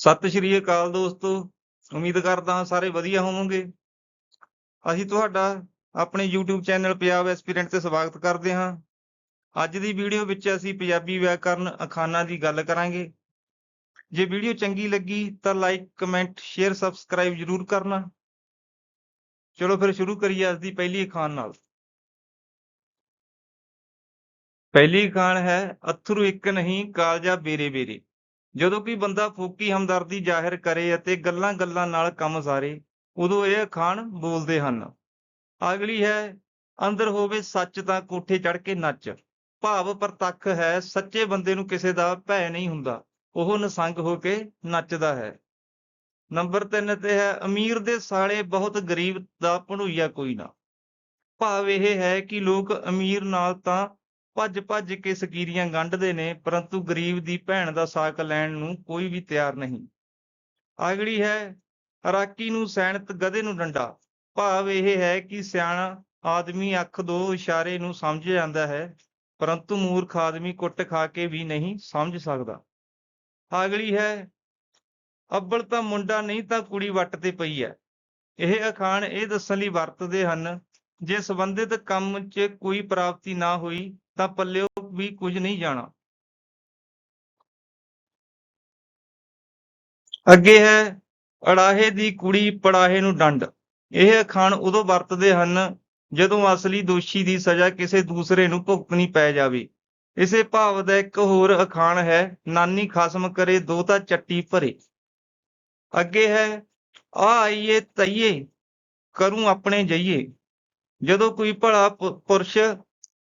ਸਤਿ ਸ਼੍ਰੀ ਅਕਾਲ ਦੋਸਤੋ, ਉਮੀਦ ਕਰਦਾ ਹਾਂ ਸਾਰੇ ਵਧੀਆ ਹੋਵੋਗੇ। ਅਸੀਂ ਤੁਹਾਡਾ ਆਪਣੇ YouTube ਚੈਨਲ ਪੰਜਾਬ ਐਸਪੀਰੈਂਟ ਤੇ ਸਵਾਗਤ ਕਰਦੇ ਹਾਂ। ਅੱਜ ਦੀ ਵੀਡੀਓ ਵਿੱਚ ਅਸੀਂ ਪੰਜਾਬੀ ਵਿਆਕਰਨ ਅਖਾਨਾਂ ਦੀ ਗੱਲ ਕਰਾਂਗੇ। ਜੇ ਵੀਡੀਓ ਚੰਗੀ ਲੱਗੀ ਤਾਂ ਲਾਈਕ, ਕਮੈਂਟ, ਸ਼ੇਅਰ, ਸਬਸਕ੍ਰਾਈਬ ਜ਼ਰੂਰ ਕਰਨਾ। ਚਲੋ ਫਿਰ ਸ਼ੁਰੂ ਕਰੀਏ ਅੱਜ ਦੀ ਪਹਿਲੀ ਅਖਾਣ ਨਾਲ। ਪਹਿਲੀ ਅਖਾਣ ਹੈ, ਅਥਰੂ ਇੱਕ ਨਹੀਂ, ਕਾਲਜਾ ਬੇਰੇ ਬੇਰੇ। ਜਦੋਂ ਕਿ ਬੰਦਾ ਫੋਕੀ ਹਮਦਰਦੀ ਜ਼ਾਹਿਰ ਕਰੇ ਅਤੇ ਗੱਲਾਂ-ਗੱਲਾਂ ਨਾਲ ਕੰਮ ਸਾਰੇ, ਉਦੋਂ ਇਹ ਅਖਾਣ ਬੋਲਦੇ ਹਨ। ਅਗਲੀ ਹੈ, ਅੰਦਰ ਹੋਵੇ ਸੱਚ ਤਾਂ ਕੋਠੇ ਚੜ ਕੇ ਨੱਚ। ਭਾਵ ਪ੍ਰਤੱਖ ਹੈ, ਸੱਚੇ ਬੰਦੇ ਨੂੰ ਕਿਸੇ ਦਾ ਭੈ ਨਹੀਂ ਹੁੰਦਾ। ਉਹ ਨਸੰਗ ਹੋ ਕੇ ਨੱਚਦਾ ਹੈ। ਨੰਬਰ 3 ਤੇ ਹੈ, ਅਮੀਰ ਦੇ ਸਾਲੇ ਬਹੁਤ ਗਰੀਬ ਦਾ ਭਣੂਈਆ ਕੋਈ ਨਾ। ਭਾਵ ਇਹ ਹੈ ਕਿ ਲੋਕ ਅਮੀਰ ਨਾਲ ਤਾਂ ਭੱਜ-ਭੱਜ ਕੇ ਸਕੀਰੀਆਂ ਗੰਢਦੇ ਨੇ, ਪਰੰਤੂ ਗਰੀਬ ਦੀ ਭੈਣ ਦਾ ਸਾਕ ਲੈਣ ਨੂੰ ਕੋਈ ਵੀ ਤਿਆਰ ਨਹੀਂ। ਅਗਲੀ ਹੈ ਰਾਕੀ ਨੂੰ ਸੈਨਤ ਗਧੇ ਨੂੰ ਡੰਡਾ। ਭਾਵ ਇਹ ਹੈ ਕਿ ਸਿਆਣਾ ਆਦਮੀ ਅੱਖ ਦੋ ਇਸ਼ਾਰੇ ਨੂੰ ਸਮਝ ਜਾਂਦਾ ਹੈ, ਪਰੰਤੂ ਮੂਰਖ ਆਦਮੀ ਕੁੱਟ ਖਾ ਕੇ ਵੀ ਨਹੀਂ ਸਮਝ ਸਕਦਾ। ਅਗਲੀ ਹੈ, ਅੱਬਲ ਤਾਂ ਮੁੰਡਾ ਨਹੀਂ ਤਾਂ ਕੁੜੀ ਵੱਟ ਤੇ ਪਈ ਹੈ। ਇਹ ਅਖਾਣ ਇਹ ਦੱਸਣ ਲਈ ਵਰਤਦੇ ਹਨ, ਜੇ ਸੰਬੰਧਿਤ ਕੰਮ 'ਚ ਕੋਈ ਪ੍ਰਾਪਤੀ ਨਾ ਹੋਈ ਤਾਂ ਪੱਲਿਓ ਵੀ ਕੁਝ ਨਹੀਂ ਜਾਣਾ। ਅੱਗੇ ਹੈ ਅੜਾਹੇ ਦੀ ਕੁੜੀ ਪੜਾਹੇ ਨੂੰ ਡੰਡ। ਇਹ ਅਖਾਣ ਉਦੋਂ ਵਰਤਦੇ ਹਨ ਜਦੋਂ ਅਸਲੀ ਦੋਸ਼ੀ ਦੀ ਸਜ਼ਾ ਕਿਸੇ ਦੂਸਰੇ ਨੂੰ ਭੁਗਤਣੀ ਪੈ ਜਾਵੇ। ਇਸੇ ਭਾਵ ਦਾ ਇੱਕ ਹੋਰ ਅਖਾਣ ਹੈ, ਨਾਨੀ ਖਸਮ ਕਰੇ ਦੋ ਤਾਂ ਚੱਟੀ ਭਰੇ। ਅੱਗੇ ਹੈ, ਆ ਆਈਏ ਤਈਏ, ਕਰੂੰ ਆਪਣੇ ਜਈਏ। ਜਦੋਂ ਕੋਈ ਭਲਾ ਪੁਰਸ਼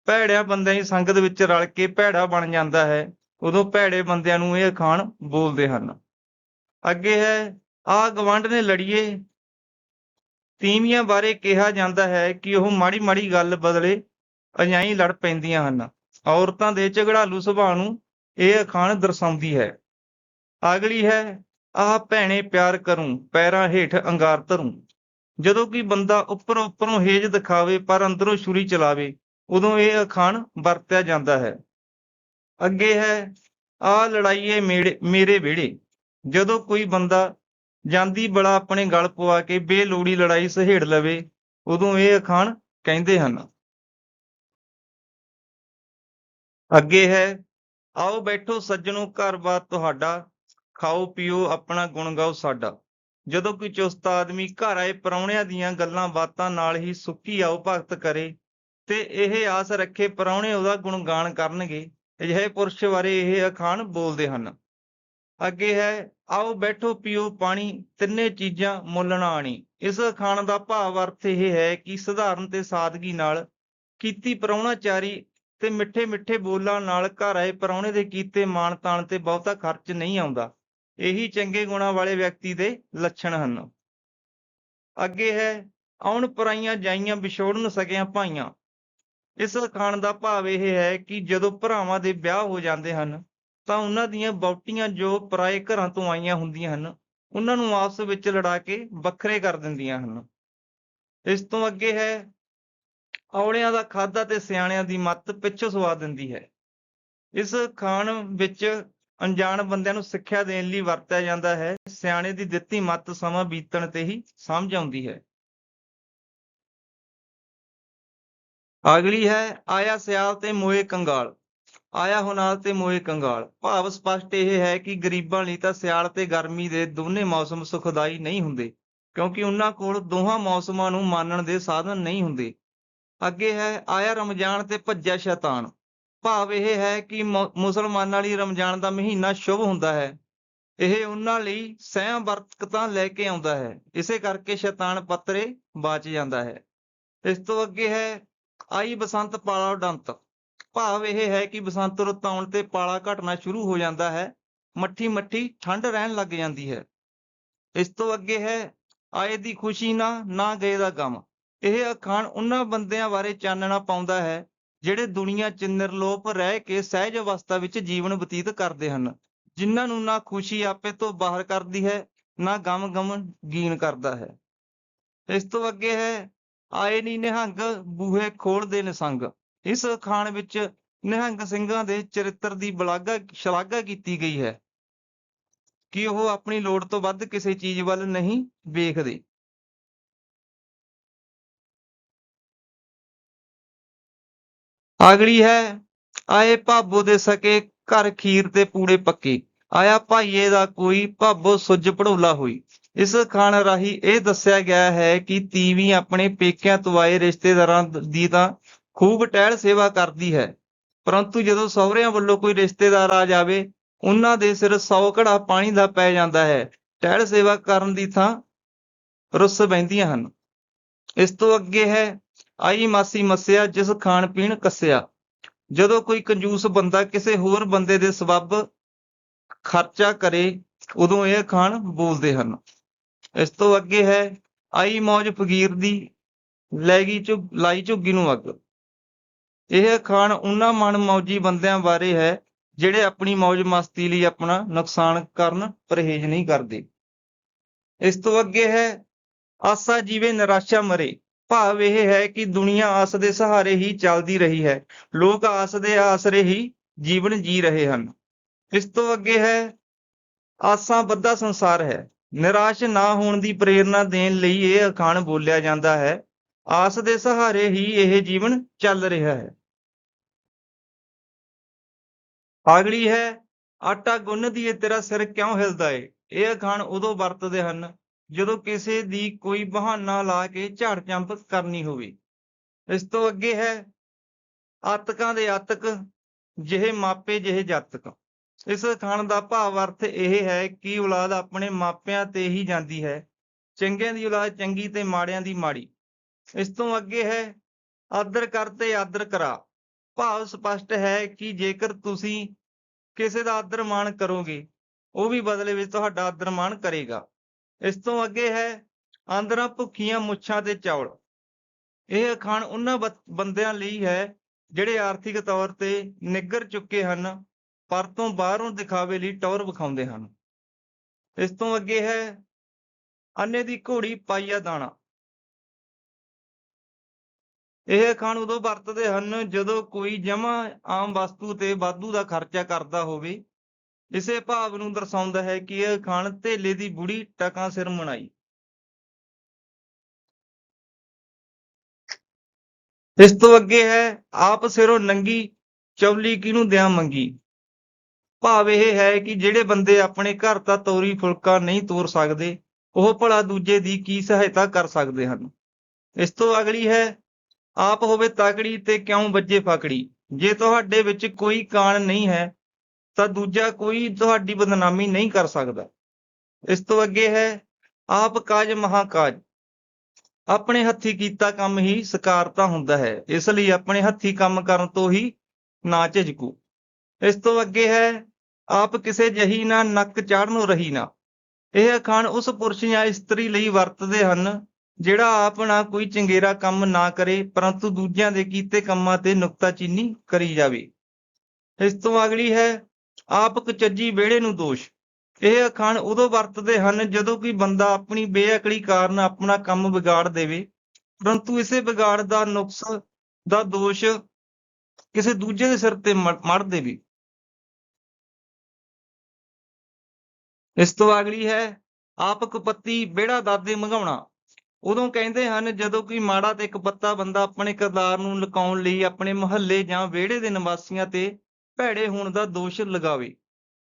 ਭੈੜਿਆਂ ਬੰਦਿਆਂ ਦੀ ਸੰਗਤ ਵਿੱਚ ਰਲ ਕੇ ਭੈੜਾ ਬਣ ਜਾਂਦਾ ਹੈ, ਉਦੋਂ ਭੈੜੇ ਬੰਦਿਆਂ ਨੂੰ ਇਹ ਅਖਾਣ ਬੋਲਦੇ ਹਨ। ਅੱਗੇ ਹੈ ਆ ਗਵੰਡ ਨੇ ਲੜੀਏ। ਤੀਵੀਆਂ ਬਾਰੇ ਕਿਹਾ ਜਾਂਦਾ ਹੈ ਕਿ ਉਹ ਮਾੜੀ ਮਾੜੀ ਗੱਲ ਬਦਲੇ ਅਜਾਈ ਲੜ ਪੈਂਦੀਆਂ ਹਨ। ਔਰਤਾਂ ਦੇ ਝਗੜਾਲੂ ਸੁਭਾਅ ਨੂੰ ਇਹ ਅਖਾਣ ਦਰਸਾਉਂਦੀ ਹੈ। ਅਗਲੀ ਹੈ, ਆਹ ਭੈਣੇ ਪਿਆਰ ਕਰੂੰ, ਪੈਰਾਂ ਹੇਠ ਅੰਗਾਰ ਧਰੂੰ। ਜਦੋਂ ਕਿ ਬੰਦਾ ਉੱਪਰੋਂ ਉੱਪਰੋਂ ਹੇਜ ਦਿਖਾਵੇ ਪਰ ਅੰਦਰੋਂ ਛੁਰੀ ਚਲਾਵੇ ਉਦੋਂ ਇਹ ਅਖਾਣ ਵਰਤਿਆ ਜਾਂਦਾ ਹੈ। ਅੱਗੇ ਹੈ, ਆ ਲੜਾਈਏ ਮੇਰੇ ਵਿਹੜੇ। ਜਦੋਂ ਕੋਈ ਬੰਦਾ ਜਾਂਦੀ ਬੜਾ ਆਪਣੇ ਗਲ ਪਵਾ ਕੇ ਬੇਲੋੜੀ ਲੜਾਈ ਸਹੇੜ ਲਵੇ, ਉਦੋਂ ਇਹ ਅਖਾਣ ਕਹਿੰਦੇ ਹਨ। ਅੱਗੇ ਹੈ, ਆਓ ਬੈਠੋ ਸੱਜਣੋ ਘਰ-ਬਾਰ ਤੁਹਾਡਾ, ਖਾਓ, ਪੀਓ, ਆਪਣਾ ਗੁਣ ਗਾਓ ਸਾਡਾ। ਜਦੋਂ ਕੋਈ ਚੁਸਤ ਆਦਮੀ ਘਰ ਆਏ, ਪਰੌਣਿਆਂ ਦੀਆਂ ਗੱਲਾਂ ਬਾਤਾਂ ਨਾਲ ਹੀ ਸੁੱਕੀ ਆਓ ਭਗਤ ਕਰੇ ਤੇ ਇਹ ਆਸ ਰੱਖੇ ਪਰੌਣੇ ਉਹਦਾ ਗੁਣਗਾਨ ਕਰਨਗੇ। ਅਜਿਹੇ ਪੁਰਸ਼ ਬਾਰੇ ਇਹ ਅਖਾਣ ਬੋਲਦੇ ਹਨ। ਅੱਗੇ ਹੈ, ਆਓ ਬੈਠੋ, ਪੀਓ ਪਾਣੀ, ਤਿੰਨੇ ਚੀਜ਼ਾਂ ਮੁੱਲ ਨਾ ਆਣੀ। ਇਸ ਅਖਾਣ ਦਾ ਭਾਵ ਅਰਥ ਇਹ ਹੈ ਕਿ ਸਧਾਰਨ ਤੇ ਸਾਦਗੀ ਨਾਲ ਕੀਤੀ ਪਰੌਣਾਚਾਰੀ ਤੇ ਮਿੱਠੇ ਮਿੱਠੇ ਬੋਲਾਂ ਨਾਲ ਘਰ ਆਏ ਪਰੌਣੇ ਦੇ ਕੀਤੇ ਮਾਣ ਤਾਣ ਤੇ ਬਹੁਤਾ ਖਰਚ ਨਹੀਂ ਆਉਂਦਾ। ਇਹੀ ਚੰਗੇ ਗੁਣਾਂ ਵਾਲੇ ਵਿਅਕਤੀ ਦੇ ਲੱਛਣ ਹਨ। ਅੱਗੇ ਹੈ, ਆਉਣ ਪਰਾਈਆਂ ਜਾਈਆਂ ਵਿਛੋੜਨ ਸਕਿਆ ਭਾਈਆਂ। ਇਸ ਅਖਾਣ ਦਾ ਭਾਵ ਇਹ ਹੈ ਕਿ ਜਦੋਂ ਭਰਾਵਾਂ ਦੇ ਵਿਆਹ ਹੋ ਜਾਂਦੇ ਹਨ, ਤਾਂ ਉਹਨਾਂ ਦੀਆਂ ਬੌਟੀਆਂ ਜੋ ਪਰਾਏ ਘਰਾਂ ਤੋਂ ਆਈਆਂ ਹੁੰਦੀਆਂ ਹਨ, ਉਹਨਾਂ ਨੂੰ ਆਪਸ ਵਿੱਚ ਲੜਾ ਕੇ ਵੱਖਰੇ ਕਰ ਦਿੰਦੀਆਂ ਹਨ। ਇਸ ਤੋਂ ਅੱਗੇ ਹੈ, ਔਲਿਆਂ ਦਾ ਖਾਦਾ ਤੇ ਸਿਆਣਿਆਂ ਦੀ ਮੱਤ ਪਿੱਛੋਂ ਸਵਾ ਦਿੰਦੀ ਹੈ। ਇਸ ਖਾਣ ਵਿੱਚ ਅਣਜਾਣ ਬੰਦਿਆਂ ਨੂੰ ਸਿੱਖਿਆ ਦੇਣ ਲਈ ਵਰਤਿਆ ਜਾਂਦਾ ਹੈ, ਸਿਆਣੇ ਦੀ ਦਿੱਤੀ ਮੱਤ ਸਮਾਂ ਬੀਤਣ ਤੇ ਹੀ ਸਮਝ ਆਉਂਦੀ ਹੈ। ਅਗਲੀ ਹੈ, ਆਇਆ ਸਿਆਲ ਤੇ ਮੋਏ ਕੰਗਾਲ। ਆਇਆ ਹੁਨਾਲ ਤੇ ਮੋਏ ਕੰਗਾਲ। ਭਾਵ ਸਪਸ਼ਟ ਇਹ ਹੈ ਕਿ ਗਰੀਬਾਂ ਲਈ ਤਾਂ ਸਿਆਲ ਤੇ ਗਰਮੀ ਦੇ ਦੋਨੇ ਮੌਸਮ ਸੁਖਦਾਈ ਨਹੀਂ ਹੁੰਦੇ, ਕਿਉਂਕਿ ਉਹਨਾਂ ਕੋਲ ਦੋਹਾਂ ਮੌਸਮਾਂ ਨੂੰ ਮੰਨਣ ਦੇ ਸਾਧਨ ਨਹੀਂ ਹੁੰਦੇ। ਅੱਗੇ ਹੈ, ਆਇਆ ਰਮਜ਼ਾਨ ਤੇ ਭੱਜਿਆ ਸ਼ੈਤਾਨ। ਭਾਵ ਇਹ ਹੈ ਕਿ ਮੁਸਲਮਾਨਾਂ ਲਈ ਰਮਜ਼ਾਨ ਦਾ ਮਹੀਨਾ ਸ਼ੁਭ ਹੁੰਦਾ ਹੈ। ਇਹ ਉਹਨਾਂ ਲਈ ਸਹਿਮ ਬਰਕਤਾਂ ਲੈ ਕੇ ਆਉਂਦਾ ਹੈ। ਇਸੇ ਕਰਕੇ ਸ਼ੈਤਾਨ ਪੱਤਰੇ ਬਚ ਜਾਂਦਾ ਹੈ। ਇਸ ਤੋਂ ਅੱਗੇ ਹੈ ਆਈ ਬਸੰਤ ਪਾਲਾ ਉਡੰਤ ਭਾਵ ਇਹ ਹੈ ਕਿ ਬਸੰਤ ਰੁੱਤ ਆਉਣ ਤੇ ਪਾਲਾ ਘਟਣਾ ਸ਼ੁਰੂ ਹੋ ਜਾਂਦਾ ਹੈ, ਮੱਠੀ ਮੱਠੀ ਠੰਡ ਰਹਿਣ ਲੱਗ ਜਾਂਦੀ ਹੈ। ਇਸ ਤੋਂ ਅੱਗੇ ਹੈ, ਆਏ ਦੀ ਖੁਸ਼ੀ ਨਾ ਨਾ ਗਏ ਦਾ ਗਮ। ਇਹ ਅਖਾਣ ਉਹਨਾਂ ਬੰਦਿਆਂ ਬਾਰੇ ਚਾਨਣਾ ਪਾਉਂਦਾ ਹੈ, ਜਿਹੜੇ ਦੁਨੀਆ 'ਚ ਨਿਰਲੋਪ ਰਹਿ ਕੇ ਸਹਿਜ ਅਵਸਥਾ ਵਿੱਚ ਜੀਵਨ ਬਤੀਤ ਕਰਦੇ ਹਨ, ਜਿਨ੍ਹਾਂ ਨੂੰ ਨਾ ਖੁਸ਼ੀ ਆਪੇ ਤੋਂ ਬਾਹਰ ਕਰਦੀ ਹੈ, ਨਾ ਗਮ ਗਮ ਗੀਨ ਕਰਦਾ ਹੈ। ਇਸ ਤੋਂ ਅੱਗੇ ਹੈ ਆਏ ਨੀ ਨਿਹੰਗ ਬੂਹੇ ਖੋਲਦੇ ਨੇ ਸੰਗ ਇਸ ਅਖਾਣ ਵਿੱਚ ਨਿਹੰਗ ਸਿੰਘਾਂ ਦੇ ਚਰਿੱਤਰ ਦੀ ਬਲਾਗਾ ਸ਼ਲਾਘਾ ਕੀਤੀ ਗਈ ਹੈ। ਕਿ ਉਹ ਆਪਣੀ ਲੋੜ ਤੋਂ ਵੱਧ ਕਿਸੇ ਚੀਜ਼ ਵੱਲ ਨਹੀਂ ਵੇਖਦੇ? ਅਗਲੀ ਹੈ, ਆਏ ਭਾਬੋ ਦੇ ਸਕੇ ਘਰ ਖੀਰ ਤੇ ਪੂੜੇ ਪੱਕੇ। ਆਇਆ ਭਾਈਏ ਦਾ ਕੋਈ ਭਾਬੋ ਸੁੱਜ ਪੜੋਲਾ ਹੋਈ। ਇਸ ਖਾਣ ਰਾਹੀਂ ਇਹ ਦੱਸਿਆ ਗਿਆ ਹੈ ਕਿ ਤੀਵੀਂ ਆਪਣੇ ਪੇਕਿਆਂ ਤੋਂ ਆਏ ਰਿਸ਼ਤੇਦਾਰਾਂ ਦੀ ਤਾਂ ਖੂਬ ਟਹਿਲ ਸੇਵਾ ਕਰਦੀ ਹੈ। ਪਰੰਤੂ ਜਦੋਂ ਸਹੁਰਿਆਂ ਵੱਲੋਂ ਕੋਈ ਰਿਸ਼ਤੇਦਾਰ ਆ ਜਾਵੇ, ਉਹਨਾਂ ਦੇ ਸਿਰ 100 ਘੜਾ ਪਾਣੀ ਦਾ ਪੈ ਜਾਂਦਾ ਹੈ। ਟਹਿਲ ਸੇਵਾ ਕਰਨ ਦੀ ਥਾਂ ਰੁੱਸ ਬਹਿੰਦੀਆਂ ਹਨ। ਇਸ ਤੋਂ ਅੱਗੇ ਹੈ, ਆਈ ਮਾਸੀ ਮੱਸਿਆ ਜਿਸ ਖਾਣ ਪੀਣ ਕੱਸਿਆ। ਜਦੋਂ ਕੋਈ ਕੰਜੂਸ ਬੰਦਾ ਕਿਸੇ ਹੋਰ ਬੰਦੇ ਦੇ ਸਬੱਬ ਖਰਚਾ ਕਰੇ, ਉਦੋਂ ਇਹ ਖਾਣ ਬੋਲਦੇ ਹਨ। ਇਸ ਤੋਂ ਅੱਗੇ ਹੈ, ਆਈ ਮੌਜ ਫਕੀਰ ਦੀ ਲੈ ਗਈ ਝੁ ਲਾਈ ਝੁੱਗੀ ਨੂੰ ਅੱਗ। ਇਹ ਅਖਾਣ ਉਹਨਾਂ ਮਨ ਮੌਜੀ ਬੰਦਿਆਂ ਬਾਰੇ ਹੈ, ਜਿਹੜੇ ਆਪਣੀ ਮੌਜ ਮਸਤੀ ਲਈ ਆਪਣਾ ਨੁਕਸਾਨ ਕਰਨ ਪਰਹੇਜ਼ ਨਹੀਂ ਕਰਦੇ। ਇਸ ਤੋਂ ਅੱਗੇ ਹੈ, ਆਸਾ ਜੀਵੇ ਨਿਰਾਸ਼ਾ ਮਰੇ। ਭਾਵ ਇਹ ਹੈ ਕਿ ਦੁਨੀਆ ਆਸ ਦੇ ਸਹਾਰੇ ਹੀ ਚੱਲਦੀ ਰਹੀ ਹੈ। ਲੋਕ ਆਸ ਦੇ ਆਸਰੇ ਹੀ ਜੀਵਨ ਜੀ ਰਹੇ ਹਨ। ਇਸ ਤੋਂ ਅੱਗੇ ਹੈ, ਆਸਾਂ ਬੱਧਾ ਸੰਸਾਰ ਹੈ। ਨਿਰਾਸ਼ ਨਾ ਹੋਣ ਦੀ ਪ੍ਰੇਰਣਾ ਦੇਣ ਲਈ ਇਹ ਅਖਾਣ ਬੋਲਿਆ ਜਾਂਦਾ ਹੈ। ਆਸ ਦੇ ਸਹਾਰੇ ਹੀ ਇਹ ਜੀਵਨ ਚੱਲ ਰਿਹਾ ਹੈ। ਅਗਲੀ ਹੈ, ਆਟਾ ਗੁੰਨ ਦੀਏ ਤੇਰਾ ਸਿਰ ਕਿਉਂ ਹਿਲਦਾ ਏ? ਇਹ ਅਖਾਣ ਉਦੋਂ ਵਰਤਦੇ ਹਨ ਜਦੋਂ ਕਿਸੇ ਦੀ ਕੋਈ ਬਹਾਨਾ ਲਾ ਕੇ ਝਾੜ ਚੰਪ ਕਰਨੀ ਹੋਵੇ। ਇਸ ਤੋਂ ਅੱਗੇ ਹੈ, ਆਤਕਾਂ ਦੇ ਆਤਕ ਜਿਹੇ ਮਾਪੇ ਜਿਹੇ ਜਾਤਕ। ਇਸ ਅਖਾਣ ਦਾ ਭਾਵ ਅਰਥ ਇਹ ਹੈ ਕਿ ਔਲਾਦ ਆਪਣੇ ਮਾਪਿਆਂ ਤੇ ਹੀ ਜਾਂਦੀ ਹੈ, ਚੰਗਿਆਂ ਦੀ ਔਲਾਦ ਚੰਗੀ ਤੇ ਮਾੜਿਆਂ ਦੀ ਮਾੜੀ। ਇਸ ਤੋਂ ਅੱਗੇ ਹੈ, ਆਦਰ ਕਰ ਤੇ ਆਦਰ ਕਰਾ। ਭਾਵ ਸਪਸ਼ਟ ਹੈ ਕਿ ਜੇਕਰ ਤੁਸੀਂ ਕਿਸੇ ਦਾ ਆਦਰ ਮਾਣ ਕਰੋਗੇ, ਉਹ ਵੀ ਬਦਲੇ ਵਿੱਚ ਤੁਹਾਡਾ ਆਦਰ ਮਾਣ ਕਰੇਗਾ। ਇਸ ਤੋਂ ਅੱਗੇ ਹੈ, ਆਂਦਰਾਂ, ਭੁੱਖੀਆਂ, ਮੁੱਛਾਂ ਤੇ ਚੌਲ। ਇਹ ਅਖਾਣ ਉਹਨਾਂ ਬਤ- ਬੰਦਿਆਂ ਲਈ ਹੈ, ਜਿਹੜੇ ਆਰਥਿਕ ਤੌਰ ਤੇ ਨਿੱਗਰ ਚੁੱਕੇ ਹਨ ਪਰਤੋਂ ਬਾਹਰੋਂ ਦਿਖਾਵੇ ਲਈ ਟੌਰ ਵਿਖਾਉਂਦੇ ਹਨ। ਇਸ ਤੋਂ ਅੱਗੇ ਹੈ ਅੰਨੇ ਦੀ ਘੋੜੀ ਪਾਈਆ ਦਾਣਾ। ਇਹ ਅਖਾਣ ਉਦੋਂ ਵਰਤਦੇ ਹਨ ਜਦੋਂ ਕੋਈ ਜਮਾ ਆਮ ਵਸਤੂ ਤੇ ਵਾਧੂ ਦਾ ਖਰਚਾ ਕਰਦਾ ਹੋਵੇ। ਇਸੇ ਭਾਵ ਨੂੰ ਦਰਸਾਉਂਦਾ ਹੈ ਕਿ ਇਹ ਅਖਾਣ ਧੇਲੇ ਦੀ ਬੁੜੀ ਟਕਾਂ ਸਿਰ ਮਨਾਈ। ਇਸ ਤੋਂ ਅੱਗੇ ਹੈ, ਆਪ ਸਿਰੋਂ ਨੰਗੀ ਚੌਲੀ ਕਿਹਨੂੰ ਦਿਆਂ ਮੰਗੀ। ਭਾਵ ਇਹ ਹੈ ਕਿ ਜਿਹੜੇ ਬੰਦੇ ਆਪਣੇ ਘਰ ਦਾ ਤੋਰੀ ਫੁਲਕਾ ਨਹੀਂ ਤੋਰ ਸਕਦੇ, ਉਹ ਭਲਾ ਦੂਜੇ ਦੀ ਕੀ ਸਹਾਇਤਾ ਕਰ ਸਕਦੇ ਹਨ? ਇਸ ਤੋਂ ਅਗਲੀ ਹੈ, ਆਪ ਹੋਵੇ ਤਾਕੜੀ ਤੇ ਕਿਉਂ ਵੱਜੇ ਫਾਕੜੀ? ਜੇ ਤੁਹਾਡੇ ਵਿੱਚ ਕੋਈ ਕਾਣ ਨਹੀਂ ਹੈ, ਤਾਂ ਦੂਜਾ ਕੋਈ ਤੁਹਾਡੀ ਬਦਨਾਮੀ ਨਹੀਂ ਕਰ ਸਕਦਾ। ਇਸ ਤੋਂ ਅੱਗੇ ਹੈ, ਆਪ ਕਾਜ ਮਹਾਕਾਜ। ਆਪਣੇ ਹੱਥੀ ਕੀਤਾ ਕੰਮ ਹੀ ਸਕਾਰਤਾ ਹੁੰਦਾ ਹੈ, ਇਸ ਲਈ ਆਪਣੇ ਹੱਥੀ ਕੰਮ ਕਰਨ ਤੋਂ ਹੀ ਨਾ ਝਿਜਕੋ। ਇਸ ਤੋਂ ਅੱਗੇ ਹੈ, ਆਪ ਕਿਸੇ ਜਹੀ ਨਾ, ਨੱਕ ਚਾੜਨੋਂ ਰਹੀ ਨਾ। ਇਹ ਅਖਾਣ ਉਸ ਪੁਰਸ਼ ਜਾਂ ਇਸਤਰੀ ਲਈ ਵਰਤਦੇ ਹਨ, ਜਿਹੜਾ ਆਪ ਨਾ ਕੋਈ ਚੰਗੇਰਾ ਕੰਮ ਨਾ ਕਰੇ, ਪਰੰਤੂ ਦੂਜਿਆਂ ਦੇ ਕੀਤੇ ਕੰਮਾਂ ਤੇ ਨੁਕਤਾਚੀਨੀ ਕਰੀ ਜਾਵੇ। ਇਸ ਤੋਂ ਅਗਲੀ ਹੈ, ਆਪ ਕਚੱਜੀ ਵਿਹੜੇ ਨੂੰ ਦੋਸ਼। ਇਹ ਅਖਾਣ ਉਦੋਂ ਵਰਤਦੇ ਹਨ, ਜਦੋਂ ਕੋਈ ਬੰਦਾ ਆਪਣੀ ਬੇਅਕਲੀ ਕਾਰਨ ਆਪਣਾ ਕੰਮ ਵਿਗਾੜ ਦੇਵੇ, ਪਰੰਤੂ ਇਸੇ ਵਿਗਾੜ ਦਾ ਨੁਕਸ, ਦਾ ਦੋਸ਼ ਕਿਸੇ ਦੂਜੇ ਦੇ ਸਿਰ ਤੇ ਮ- ਮੜ ਦੇਵੇ। ਇਸ ਤੋਂ ਅਗਲੀ ਹੈ, ਆਪ ਕੁਪੱਤੀ ਵਿਹੜਾ ਦਾਦੇ ਮੰਗਾਉਣਾ। ਉਦੋਂ ਕਹਿੰਦੇ ਹਨ, ਜਦੋਂ ਕੋਈ ਮਾੜਾ ਤੇ ਕੁਪੱਤਾ ਬੰਦਾ ਆਪਣੇ ਕਿਰਦਾਰ ਨੂੰ ਲੁਕਾਉਣ ਲਈ ਆਪਣੇ ਮੁਹੱਲੇ ਜਾਂ ਵਿਹੜੇ ਦੇ ਨਿਵਾਸੀਆਂ ਤੇ ਭੈੜੇ ਹੋਣ ਦਾ ਦੋਸ਼ ਲਗਾਵੇ।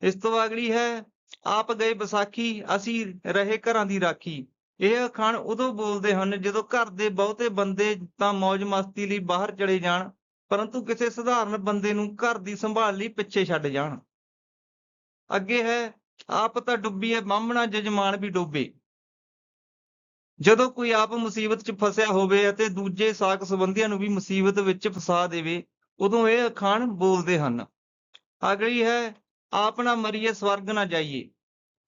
ਇਸ ਤੋਂ ਅਗਲੀ ਹੈ, ਆਪ ਗਏ ਵਿਸਾਖੀ, ਅਸੀਂ ਰਹੇ ਘਰਾਂ ਦੀ ਰਾਖੀ। ਇਹ ਅਖਾਣ ਉਦੋਂ ਬੋਲਦੇ ਹਨ, ਜਦੋਂ ਘਰ ਦੇ ਬਹੁਤੇ ਬੰਦੇ ਤਾਂ ਮौज ਮਸਤੀ ਲਈ ਬਾਹਰ ਚਲੇ ਜਾਣ, ਪਰੰਤੂ ਕਿਸੇ ਸਧਾਰਨ ਬੰਦੇ ਨੂੰ ਘਰ ਦੀ ਸੰਭਾਲ ਲਈ ਪਿੱਛੇ ਛੱਡ ਜਾਣ। ਅੱਗੇ ਹੈ ਆਪ ਤਾਂ ਡੁੱਬੀਏ ਹੈ ਬਾਹਮਣਾ ਜਜਮਾਨ ਵੀ ਡੋਬੇ। ਜਦੋਂ ਕੋਈ ਆਪ ਮੁਸੀਬਤ 'ਚ ਫਸਿਆ ਹੋਵੇ ਅਤੇ ਦੂਜੇ ਸਾਕ ਸੰਬੰਧੀਆਂ ਨੂੰ ਵੀ ਮੁਸੀਬਤ ਵਿੱਚ ਫਸਾ ਦੇਵੇ, ਉਦੋਂ ਇਹ ਅਖਾਣ ਬੋਲਦੇ ਹਨ। ਅਗਲੀ ਹੈ, ਆਪ ਨਾ ਮਰੀਏ, ਸਵਰਗ ਨਾ ਜਾਈਏ।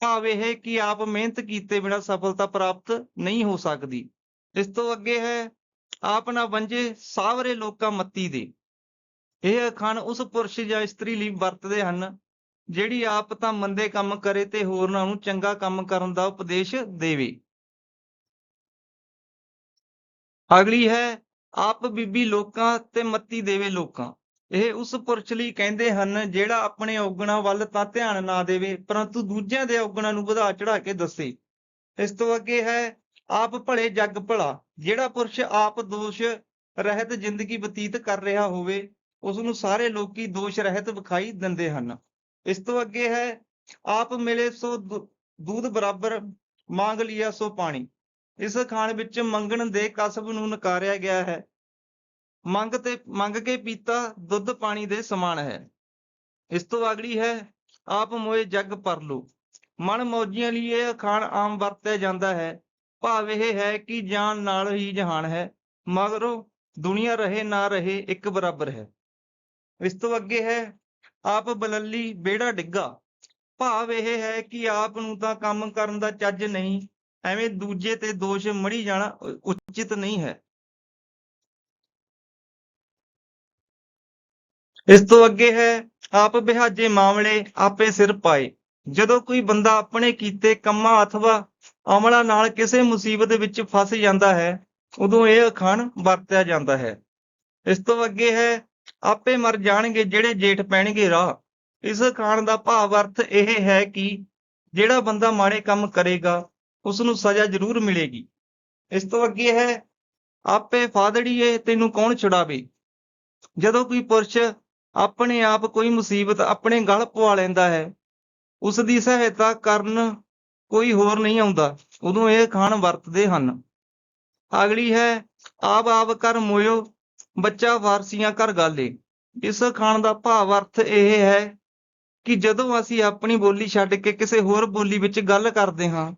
ਭਾਵ ਇਹ ਕਿ ਆਪ ਮਿਹਨਤ ਕੀਤੇ ਬਿਨਾਂ ਸਫਲਤਾ ਪ੍ਰਾਪਤ ਨਹੀਂ ਹੋ ਸਕਦੀ। ਇਸ ਤੋਂ ਅੱਗੇ ਹੈ, ਆਪ ਨਾ ਵੰਜੇ ਸਾਵਰੇ ਲੋਕਾਂ ਮੱਤੀ ਦੇ। ਇਹ ਅਖਾਣ ਉਸ ਪੁਰਸ਼ ਜਾਂ ਇਸਤਰੀ ਲਈ ਵਰਤਦੇ ਹਨ ਜਿਹੜੀ ਆਪ ਤਾਂ ਮੰਦੇ ਕੰਮ ਕਰੇ ਤੇ ਹੋਰਨਾਂ ਨੂੰ ਚੰਗਾ ਕੰਮ ਕਰਨ ਦਾ ਉਪਦੇਸ਼ ਦੇਵੇ। ਅਗਲੀ ਹੈ, ਆਪ ਬੀਬੀ ਲੋਕਾਂ ਤੇ ਮੱਤੀ ਦੇਵੇ ਲੋਕਾਂ। ਇਹ ਉਸ ਪੁਰਸ਼ ਲਈ ਕਹਿੰਦੇ ਹਨ, ਜਿਹੜਾ ਆਪਣੇ ਔਗਣਾ ਵੱਲ ਤਾਂ ਧਿਆਨ ਨਾ ਦੇਵੇ, ਪਰੰਤੂ ਦੂਜਿਆਂ ਦੇ ਔਗਣਾਂ ਨੂੰ ਵਧਾ ਚੜਾ ਕੇ ਦੱਸੇ। ਇਸ ਤੋਂ ਅੱਗੇ ਹੈ, ਆਪ ਭਲੇ ਜੱਗ ਭਲਾ, ਜਿਹੜਾ ਪੁਰਸ਼ ਆਪ ਦੋਸ਼ ਰਹਿਤ ਜ਼ਿੰਦਗੀ ਬਤੀਤ ਕਰ ਰਿਹਾ ਹੋਵੇ ਉਸ ਨੂੰ ਸਾਰੇ ਲੋਕੀ ਦੋਸ਼ ਰਹਿਤ ਵਿਖਾਈ ਦਿੰਦੇ ਹਨ। ਇਸ ਤੋਂ ਅੱਗੇ ਹੈ, ਆਪ ਮਿਲੇ ਸੋ ਦੁ- ਦੂਧ ਬਰਾਬਰ, ਮੰਗ ਲਿਆ ਸੋ ਪਾਣੀ। ਇਸ ਖਾਣ ਵਿੱਚ ਮੰਗਣ ਦੇ ਕਸਬ ਨੂੰ ਨਕਾਰਿਆ ਗਿਆ ਹੈ। ਮੰਗ ਤੇ, ਮੰਗ ਕੇ ਪੀਤਾ ਦੁੱਧ ਪਾਣੀ ਦੇ ਸਮਾਨ ਹੈ। ਇਸ ਤੋਂ ਅਗਲੀ ਹੈ, ਆਪ ਮੋਏ ਜੱਗ ਪਰ ਲੋ ਮਨ ਮੌਜੀਆਂ ਲਈ ਇਹ ਅਖਾਣ ਆਮ ਵਰਤਿਆ ਜਾਂਦਾ ਹੈ। ਭਾਵ ਇਹ ਹੈ ਕਿ ਜਾਨ ਨਾਲ ਹੀ ਜਹਾਨ ਹੈ, ਮਗਰੋਂ ਦੁਨੀਆ ਰਹੇ ਨਾ ਰਹੇ ਇੱਕ ਬਰਾਬਰ ਹੈ। ਇਸ ਤੋਂ ਅੱਗੇ ਹੈ ਆਪ ਬਲੱਲੀ ਬੇੜਾ ਡਿੱਗਾ। ਭਾਵ ਇਹ ਹੈ ਕਿ ਆਪ ਨੂੰ ਤਾਂ ਕੰਮ ਕਰਨ ਦਾ ਚੱਜ ਨਹੀਂ, ਐਵੇਂ ਦੂਜੇ ਤੇ ਦੋਸ਼ ਮੜੀ ਜਾਣਾ ਉਚਿਤ ਨਹੀਂ ਹੈ। ਇਸ ਤੋਂ ਅੱਗੇ ਹੈ, ਆਪ ਬਿਹਾਜੇ ਮਾਮਲੇ ਆਪੇ ਸਿਰ ਪਾਏ। ਜਦੋਂ ਕੋਈ ਬੰਦਾ ਆਪਣੇ ਕੀਤੇ ਕੰਮਾਂ ਅਥਵਾ ਅਮਲਾਂ ਨਾਲ ਕਿਸੇ ਮੁਸੀਬਤ ਵਿੱਚ ਫਸ ਜਾਂਦਾ ਹੈ, ਉਦੋਂ ਇਹ ਅਖਾਣ ਵਰਤਿਆ ਜਾਂਦਾ ਹੈ। ਇਸ ਤੋਂ ਅੱਗੇ ਹੈ ਆਪੇ ਮਰ ਜਾਣਗੇ ਜਿਹੜੇ ਜੇਠ ਪੈਣਗੇ ਰਾਹ। ਇਸ ਅਖਾਣ ਦਾ ਭਾਵ ਅਰਥ ਇਹ ਹੈ ਕਿ ਜਿਹੜਾ ਬੰਦਾ ਮਾੜੇ ਕੰਮ ਕਰੇਗਾ ਉਸ ਨੂੰ ਸਜ਼ਾ ਜ਼ਰੂਰ ਮਿਲੇਗੀ। ਇਸ ਤੋਂ ਅੱਗੇ ਹੈ, ਆਪੇ ਫਾਦੜੀਏ, ਤੈਨੂੰ ਕੌਣ ਛੁਡਾਵੇ? ਜਦੋਂ ਕੋਈ ਪੁਰਸ਼ ਆਪਣੇ ਆਪ ਕੋਈ ਮੁਸੀਬਤ ਆਪਣੇ ਗਲ ਪਵਾ ਲੈਂਦਾ ਹੈ ਉਸ ਦੀ ਸਹਾਇਤਾ ਕਰਨ ਕੋਈ ਹੋਰ ਨਹੀਂ ਆਉਂਦਾ। ਉਦੋਂ ਇਹ ਖਾਨ ਵਰਤਦੇ ਹਨ। ਅਗਲੀ ਹੈ ਆਪ ਆਪ ਕਰ ਮੋਇਓ ਬੱਚਾ ਵਾਰਸੀਆਂ ਕਰ ਗਾਲੇ ਇਸ ਅਖਾਣ ਦਾ ਭਾਵ ਅਰਥ ਇਹ ਹੈ ਕਿ ਜਦੋਂ ਅਸੀਂ ਆਪਣੀ ਬੋਲੀ ਛੱਡ ਕੇ ਕਿਸੇ ਹੋਰ ਬੋਲੀ ਵਿੱਚ ਗੱਲ ਕਰਦੇ ਹਾਂ,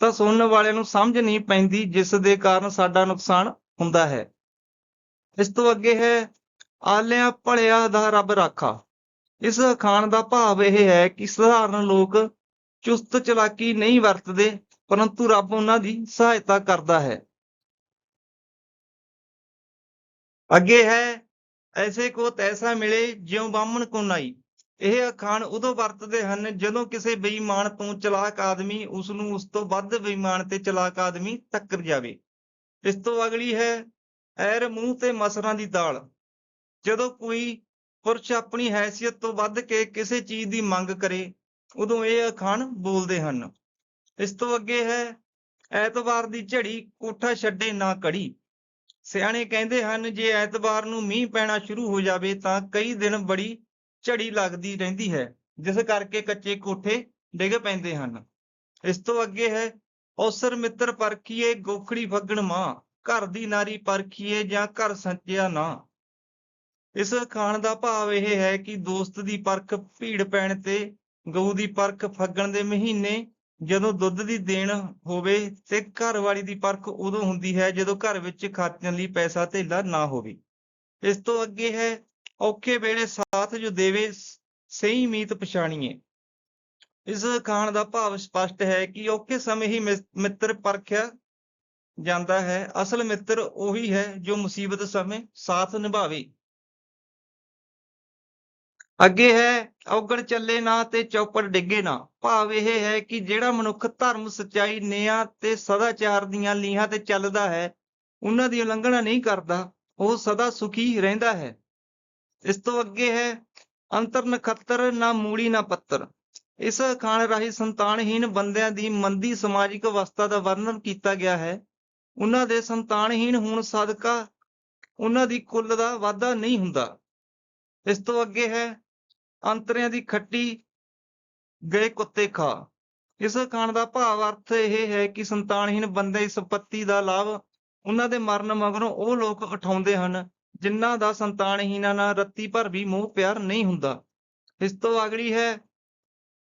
ਤਾਂ ਸੁਣਨ ਵਾਲਿਆਂ ਨੂੰ ਸਮਝ ਨਹੀਂ ਪੈਂਦੀ, ਜਿਸ ਦੇ ਕਾਰਨ ਸਾਡਾ ਨੁਕਸਾਨ ਹੁੰਦਾ ਹੈ। ਇਸ ਤੋਂ ਅੱਗੇ ਹੈ, ਆਲਿਆਂ ਭਲਿਆ ਦਾ ਰੱਬ ਰਾਖਾ। ਇਸ ਅਖਾਣ ਦਾ ਭਾਵ ਇਹ ਹੈ ਕਿ ਸਧਾਰਨ ਲੋਕ ਚੁਸਤ ਚਲਾਕੀ ਨਹੀਂ ਵਰਤਦੇ, ਪਰੰਤੂ ਰੱਬ ਉਹਨਾਂ ਦੀ ਸਹਾਇਤਾ ਕਰਦਾ ਹੈ। ਅੱਗੇ ਹੈ, ਐਸੇ ਕੋ ਤੈਸਾ ਮਿਲੇ ਜਿਉ ਬਾਹਮਣ ਕੋ ਨਾਈ। ਇਹ ਅਖਾਣ ਉਦੋਂ ਵਰਤਦੇ ਹਨ ਜਦੋਂ ਕਿਸੇ ਬੇਈਮਾਨ ਤੋਂ ਚਲਾਕ ਆਦਮੀ ਉਸ ਨੂੰ ਉਸ ਤੋਂ ਵੱਧ ਬੇਈਮਾਨ ਤੇ ਚਲਾਕ ਆਦਮੀ ਟੱਕਰ ਜਾਵੇ। ਇਸ ਤੋਂ ਅਗਲੀ ਹੈ, ਐਰ ਮੂੰਹ ਤੇ ਮਸਰਾਂ ਦੀ ਦਾਲ। ਜਦੋਂ ਕੋਈ ਪੁਰਸ਼ ਆਪਣੀ ਹੈਸੀਅਤ ਤੋਂ ਵੱਧ ਕੇ ਕਿਸੇ ਚੀਜ਼ ਦੀ ਮੰਗ ਕਰੇ, ਉਦੋਂ ਇਹ ਅਖਾਣ ਬੋਲਦੇ ਹਨ। ਇਸ ਤੋਂ ਅੱਗੇ ਹੈ, ਐਤਵਾਰ ਦੀ ਝੜੀ ਕੋਠਾ ਛੱਡੇ ਨਾ ਕੜੀ। ਸਿਆਣੇ ਕਹਿੰਦੇ ਹਨ, ਜੇ ਐਤਵਾਰ ਨੂੰ ਮੀਂਹ ਪੈਣਾ ਸ਼ੁਰੂ ਹੋ ਜਾਵੇ ਤਾਂ ਕਈ ਦਿਨ ਬੜੀ ਝੜੀ ਲੱਗਦੀ ਰਹਿੰਦੀ ਹੈ, ਜਿਸ ਕਰਕੇ ਕੱਚੇ ਕੋਠੇ ਡਿੱਗ ਪੈਂਦੇ ਹਨ। ਇਸ ਤੋਂ ਅੱਗੇ ਹੈ, ਔਸਰ ਮਿੱਤਰ ਪਰਖੀਏ ਗੋਖੜੀ ਫੱਗਣ ਮਾਂ, ਘਰ ਦੀ ਨਾਰੀ ਪਰਖੀਏ ਜਾਂ ਘਰ ਸੰਚਿਆ ਨਾ। ਇਸ ਖਾਣ ਦਾ ਭਾਵ ਇਹ ਹੈ ਕਿ ਦੋਸਤ ਦੀ ਪਰਖ ਭੀੜ ਪੈਣ ਤੇ, ਗਊ ਦੀ ਪਰਖ ਫੱਗਣ ਦੇ ਮਹੀਨੇ ਜਦੋਂ ਦੁੱਧ ਦੀ ਦੇਣ ਹੋਵੇ ਤੇ ਘਰਵਾਲੀ ਦੀ ਪਰਖ ਉਦੋਂ ਹੁੰਦੀ ਹੈ ਜਦੋਂ ਘਰ ਵਿੱਚ ਖਰਚਣ ਲਈ ਪੈਸਾ ਧੇਲਾ ਨਾ ਹੋਵੇ। ਇਸ ਤੋਂ ਅੱਗੇ ਹੈ, ਔਖੇ ਵੇਲੇ ਸਾਥ ਜੋ ਦੇਵੇ, ਸਹੀ ਮੀਤ ਪਛਾਣੀਏ। ਇਸ ਖਾਣ ਦਾ ਭਾਵ ਸਪਸ਼ਟ ਹੈ ਕਿ ਔਖੇ ਸਮੇਂ ਹੀ ਮਿ- ਮਿੱਤਰ ਪਰਖਿਆ ਜਾਂਦਾ ਹੈ। ਅਸਲ ਮਿੱਤਰ ਉਹੀ ਹੈ ਜੋ ਮੁਸੀਬਤ ਸਮੇਂ ਸਾਥ ਨਿਭਾਵੇ। ਅੱਗੇ ਹੈ, ਔਗਣ ਚੱਲੇ ਨਾ ਤੇ ਚੌਪੜ ਡਿੱਗੇ ਨਾ। ਭਾਵ ਇਹ ਹੈ ਕਿ ਜਿਹੜਾ ਮਨੁੱਖ ਧਰਮ, ਸਚਾਈ, ਨਿਆਂ ਤੇ ਸਦਾਚਾਰ ਦੀਆਂ ਲੀਹਾਂ ਤੇ ਚੱਲਦਾ ਹੈ, ਉਹਨਾਂ ਦੀ ਉਲੰਘਣਾ ਨਹੀਂ ਕਰਦਾ, ਉਹ ਸਦਾ ਸੁਖੀ ਰਹਿੰਦਾ ਹੈ। ਇਸ ਤੋਂ ਅੱਗੇ ਹੈ, ਅੰਤਰ ਨਖੱਤਰ ਨਾ ਮੂੜੀ ਨਾ ਪੱਤਰ। ਇਸ ਅਖਾਣ ਰਾਹੀਂ ਸੰਤਾਨਹੀਨ ਬੰਦਿਆਂ ਦੀ ਮੰਦੀ ਸਮਾਜਿਕ ਅਵਸਥਾ ਦਾ ਵਰਣਨ ਕੀਤਾ ਗਿਆ ਹੈ। ਉਹਨਾਂ ਦੇ ਸੰਤਾਨਹੀਨ ਹੋਣ ਸਦਕਾ ਉਹਨਾਂ ਦੀ ਕੁੱਲ ਦਾ ਵਾਧਾ ਨਹੀਂ ਹੁੰਦਾ। ਇਸ ਤੋਂ ਅੱਗੇ ਹੈ ਅੰਤਰਿਆਂ ਦੀ ਖੱਟੀ ਗਏ ਕੁੱਤੇ ਖਾ। ਇਸ ਖਾਣ ਦਾ ਭਾਵ ਅਰਥ ਇਹ ਹੈ ਕਿ ਸੰਤਾਨਹੀਨ ਬੰਦੇ ਸੰਪਤੀ ਦਾ ਲਾਭ ਉਹਨਾਂ ਦੇ ਮਰਨ ਮਗਰੋਂ ਉਹ ਲੋਕ ਉਠਾਉਂਦੇ ਹਨ, ਜਿਨ੍ਹਾਂ ਦਾ ਸੰਤਾਨਹੀਨਾਂ ਨਾਲ ਰੱਤੀ ਭਰ ਵੀ ਮੋਹ ਪਿਆਰ ਨਹੀਂ ਹੁੰਦਾ। ਇਸ ਤੋਂ ਅਗਲੀ ਹੈ,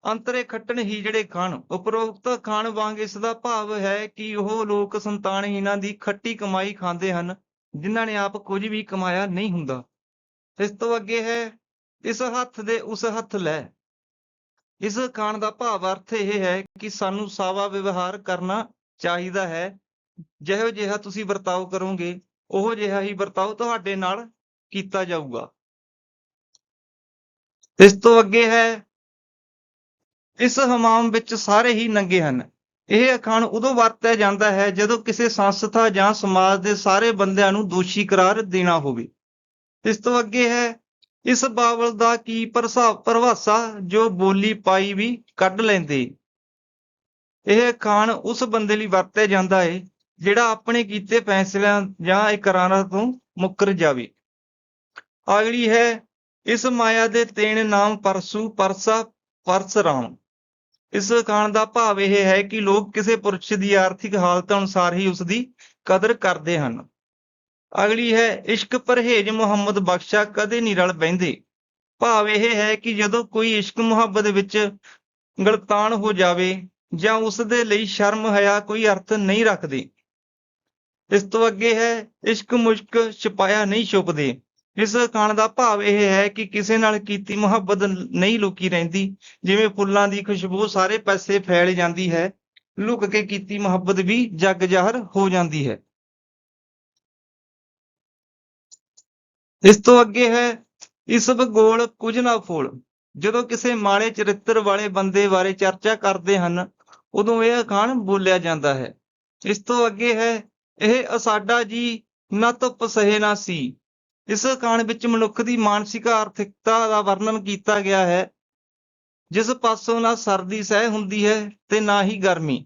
ਅੰਤਰੇ ਖੱਟਣ ਹੀ ਜਿਹੜੇ ਖਾਣ। ਉਪਰੋਕਤ ਖਾਣ ਵਾਂਗ ਇਸ ਦਾ ਭਾਵ ਹੈ ਕਿ ਉਹ ਲੋਕ ਸੰਤਾਨਹੀਨਾਂ ਦੀ ਖੱਟੀ ਕਮਾਈ ਖਾਂਦੇ ਹਨ, ਜਿਨ੍ਹਾਂ ਨੇ ਆਪ ਕੁਝ ਵੀ ਕਮਾਇਆ ਨਹੀਂ ਹੁੰਦਾ। ਇਸ ਤੋਂ ਅੱਗੇ ਹੈ ਇਸ ਹੱਥ ਦੇ, ਉਸ ਹੱਥ ਲੈ। ਇਸ ਖਾਣ ਦਾ ਭਾਵ ਅਰਥ ਇਹ ਹੈ ਕਿ ਸਾਨੂੰ ਸਾਵਾ ਵਿਵਹਾਰ ਕਰਨਾ ਚਾਹੀਦਾ ਹੈ। ਜਿਹੋ ਜਿਹਾ ਤੁਸੀਂ ਵਰਤਾਓ ਕਰੋਗੇ, ਉਹੋ ਜਿਹਾ ਹੀ ਵਰਤਾਓ ਤੁਹਾਡੇ ਨਾਲ ਕੀਤਾ ਜਾਊਗਾ। ਇਸ ਤੋਂ ਅੱਗੇ ਹੈ, ਇਸ ਹਮਾਮ ਵਿੱਚ ਸਾਰੇ ਹੀ ਨੰਗੇ ਹਨ। ਇਹ ਅਖਾਣ ਉਦੋਂ ਵਰਤਿਆ ਜਾਂਦਾ ਹੈ ਜਦੋਂ ਕਿਸੇ ਸੰਸਥਾ ਜਾਂ ਸਮਾਜ ਦੇ ਸਾਰੇ ਬੰਦਿਆਂ ਨੂੰ ਦੋਸ਼ੀ ਕਰਾਰ ਦੇਣਾ ਹੋਵੇ। ਇਸ ਤੋਂ ਅੱਗੇ ਹੈ ਇਸ ਬਾਵਲ ਦਾ ਕੀ ਪ੍ਰਭਾਵ ਪ੍ਰਭਾਸਾ ਜੋ ਬੋਲੀ ਪਾਈ ਵੀ ਕੱਢ ਲੈਂਦੇ? ਇਹ ਅਖਾਣ ਉਸ ਬੰਦੇ ਲਈ ਵਰਤਿਆ ਜਾਂਦਾ ਹੈ ਜਿਹੜਾ ਆਪਣੇ ਕੀਤੇ ਫੈਸਲਿਆਂ ਜਾਂ ਇਕਰਾਰਾਂ ਤੋਂ ਮੁੱਕਰ ਜਾਵੇ। ਅਗਲੀ ਹੈ, ਇਸ ਮਾਇਆ ਦੇ ਤੇਣ ਨਾਮ ਪਰਸੂ ਪਰਸਾ ਪਰਸਰਾਮ ਇਸ ਅਖਾਣ ਦਾ ਭਾਵ ਇਹ ਹੈ ਕਿ ਲੋਕ ਕਿਸੇ ਪੁਰਸ਼ ਦੀ ਆਰਥਿਕ ਹਾਲਤ ਅਨੁਸਾਰ ਹੀ ਉਸ ਦੀ ਕਦਰ ਕਰਦੇ ਹਨ। ਅਗਲੀ ਹੈ, ਇਸ਼ਕ ਪਰਹੇਜ ਮੁਹੰਮਦ ਬਖਸ਼ਾ ਕਦੇ ਨਹੀਂ ਰਲ ਬਹਿੰਦੇ। ਭਾਵ ਇਹ ਹੈ ਕਿ ਜਦੋਂ ਕੋਈ ਇਸ਼ਕ ਮੁਹੱਬਤ ਵਿੱਚ ਗਲਤਾਨ ਹੋ ਜਾਵੇ ਜਾਂ ਉਸ ਦੇ ਲਈ ਸ਼ਰਮ ਹਯਾ ਕੋਈ ਅਰਥ ਨਹੀਂ ਰੱਖਦੇ। ਇਸ ਤੋਂ ਅੱਗੇ ਹੈ, ਇਸ਼ਕ ਮੁਸ਼ਕ ਛਪਾਇਆ ਨਹੀਂ ਛੁਪਦੇ। ਇਸ ਕਾਣ ਦਾ ਭਾਵ ਇਹ ਹੈ ਕਿ ਕਿਸੇ ਨਾਲ ਕੀਤੀ ਮੁਹੱਬਤ ਨਹੀਂ ਲੁਕੀ ਰਹਿੰਦੀ, ਜਿਵੇਂ ਫੁੱਲਾਂ ਦੀ ਖੁਸ਼ਬੂ ਸਾਰੇ ਪਾਸੇ ਫੈਲ ਜਾਂਦੀ ਹੈ, ਲੁਕ ਕੇ ਕੀਤੀ ਮੁਹੱਬਤ ਵੀ ਜਗ ਜ਼ਾਹਰ ਹੋ ਜਾਂਦੀ ਹੈ। ਇਸ ਤੋਂ ਅੱਗੇ ਹੈ ਇਸ ਭਗੋਲ ਕੁਝ ਨਾ ਫੋਲ। ਜਦੋਂ ਕਿਸੇ ਮਾੜੇ ਚਰਿੱਤਰ ਵਾਲੇ ਬੰਦੇ ਬਾਰੇ ਚਰਚਾ ਕਰਦੇ ਹਨ, ਉਦੋਂ ਇਹ ਅਖਾਣ ਬੋਲਿਆ ਜਾਂਦਾ ਹੈ। ਇਸ ਤੋਂ ਅੱਗੇ ਹੈ, ਇਹ ਅਸਾਡਾ ਜੀ ਨਾ ਧੁੱਪ ਸਹੇ ਨਾ ਸੀ। ਇਸ ਅਖਾਣ ਵਿੱਚ ਮਨੁੱਖ ਦੀ ਮਾਨਸਿਕ ਆਰਥਿਕਤਾ ਦਾ ਵਰਣਨ ਕੀਤਾ ਗਿਆ ਹੈ। ਜਿਸ ਪਾਸੋਂ ਨਾ ਸਰਦੀ ਸਹਿ ਹੁੰਦੀ ਹੈ ਤੇ ਨਾ ਹੀ ਗਰਮੀ।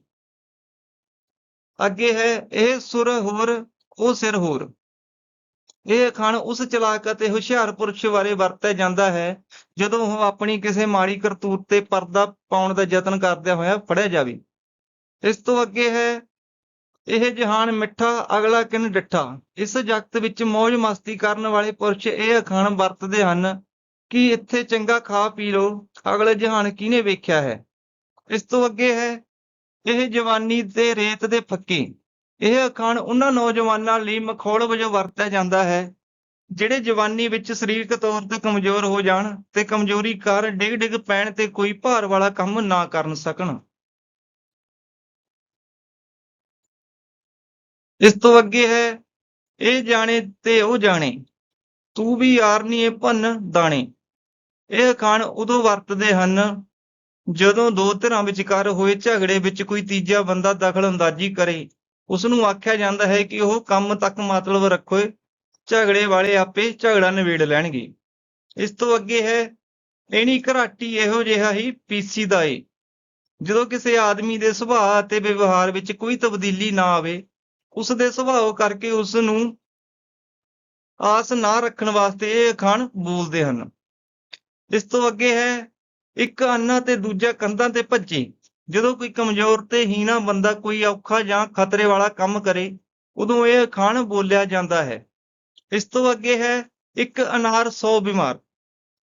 ਅੱਗੇ ਹੈ, ਇਹ ਸੁਰ ਹੋਰ, ਉਹ ਸਿਰ ਹੋਰ। ਇਹ ਅਖਾਣ ਉਸ ਚਲਾਕ ਅਤੇ ਹੁਸ਼ਿਆਰ ਪੁਰਸ਼ ਬਾਰੇ ਵਰਤਿਆ ਜਾਂਦਾ ਹੈ, ਜਦੋਂ ਉਹ ਆਪਣੀ ਕਿਸੇ ਮਾੜੀ ਕਰਤੂਤ ਤੇ ਪਰਦਾ ਪਾਉਣ ਦਾ ਯਤਨ ਕਰਦਿਆਂ ਹੋਇਆ ਫੜਿਆ ਜਾਵੇ। ਇਸ ਤੋਂ ਅੱਗੇ ਹੈ, ਇਹ ਜਹਾਨ ਮਿੱਠਾ, ਅਗਲਾ ਕਿਨ ਡਿੱਠਾ। ਇਸ ਜਗਤ ਵਿੱਚ ਮौज ਮਸਤੀ ਕਰਨ ਵਾਲੇ ਪੁਰਸ਼ ਇਹ ਅਖਾਣ ਵਰਤਦੇ ਹਨ ਕਿ ਇੱਥੇ ਚੰਗਾ ਖਾ ਪੀ ਲੋ ਅਗਲੇ ਜਹਾਨ ਕਿਹਨੇ ਵੇਖਿਆ ਹੈ? ਇਸ ਤੋਂ ਅੱਗੇ ਹੈ, ਇਹ ਜਵਾਨੀ ਤੇ ਰੇਤ ਦੇ ਫੱਕੇ। ਇਹ ਅਖਾਣ ਉਹਨਾਂ ਨੌਜਵਾਨਾਂ ਲਈ ਮਖੌਲ ਵਜੋਂ ਵਰਤਿਆ ਜਾਂਦਾ ਹੈ, ਜਿਹੜੇ ਜਵਾਨੀ ਵਿੱਚ ਸਰੀਰਕ ਤੌਰ ਤੇ ਕਮਜ਼ੋਰ ਹੋ ਜਾਣ ਤੇ ਕਮਜ਼ੋਰੀ ਕਾਰਨ ਡਿੱਗ ਡਿੱਗ ਪੈਣ ਤੇ ਕੋਈ ਭਾਰ ਵਾਲਾ ਕੰਮ ਨਾ ਕਰਨ ਸਕਣ। ਇਸ ਤੋਂ ਅੱਗੇ ਹੈ, ਇਹ ਜਾਣੇ ਤੇ ਉਹ ਜਾਣੇ, ਤੂੰ ਵੀ ਯਾਰ ਭੰਨ ਦਾਣੇ। ਇਹ ਅਖਾਣ ਉਦੋਂ ਵਰਤਦੇ ਹਨ ਜਦੋਂ ਦੋ ਧਿਰਾਂ ਵਿਚਕਾਰ ਹੋਏ ਝਗੜੇ ਵਿੱਚ ਕੋਈ ਤੀਜਾ ਬੰਦਾ ਦਖਲ-ਅੰਦਾਜ਼ੀ ਕਰੇ। ਉਸ ਨੂੰ ਆਖਿਆ ਜਾਂਦਾ ਹੈ ਕਿ ਉਹ ਕੰਮ ਤੱਕ ਮਤਲਬ ਰੱਖੋ, ਝਗੜੇ ਵਾਲੇ ਆਪੇ ਝਗੜਾ ਨਿਬੇੜ ਲੈਣਗੇ। ਇਸ ਤੋਂ ਅੱਗੇ ਹੈ ਐਣੀ ਘਰਾਟੀ ਇਹੋ ਜਿਹਾ ਹੀ ਪੀਸੀ ਦਾ ਏ। ਜਦੋਂ ਕਿਸੇ ਆਦਮੀ ਦੇ ਸੁਭਾਅ ਅਤੇ ਵਿਵਹਾਰ ਵਿੱਚ ਕੋਈ ਤਬਦੀਲੀ ਨਾ ਆਵੇ ਉਸ ਦੇ ਸੁਭਾਅ ਕਰਕੇ ਉਸ ਨੂੰ ਆਸ ਨਾ ਰੱਖਣ ਵਾਸਤੇ ਇਹ ਅਖਾਣ ਬੋਲਦੇ ਹਨ। ਇਸ ਤੋਂ ਅੱਗੇ ਹੈ, ਇੱਕ ਅੰਨਾ ਤੇ ਦੂਜਾ ਕੰਧਾਂ ਤੇ ਭੱਜੇ। ਜਦੋਂ ਕੋਈ ਕਮਜ਼ੋਰ ਤੇ ਹੀਣਾ ਬੰਦਾ ਕੋਈ ਔਖਾ ਜਾਂ ਖਤਰੇ ਵਾਲਾ ਕੰਮ ਕਰੇ, ਉਦੋਂ ਇਹ ਅਖਾਣ ਬੋਲਿਆ ਜਾਂਦਾ ਹੈ। ਇਸ ਤੋਂ ਅੱਗੇ ਹੈ ਇੱਕ ਅਨਾਰ 100 ਬਿਮਾਰ।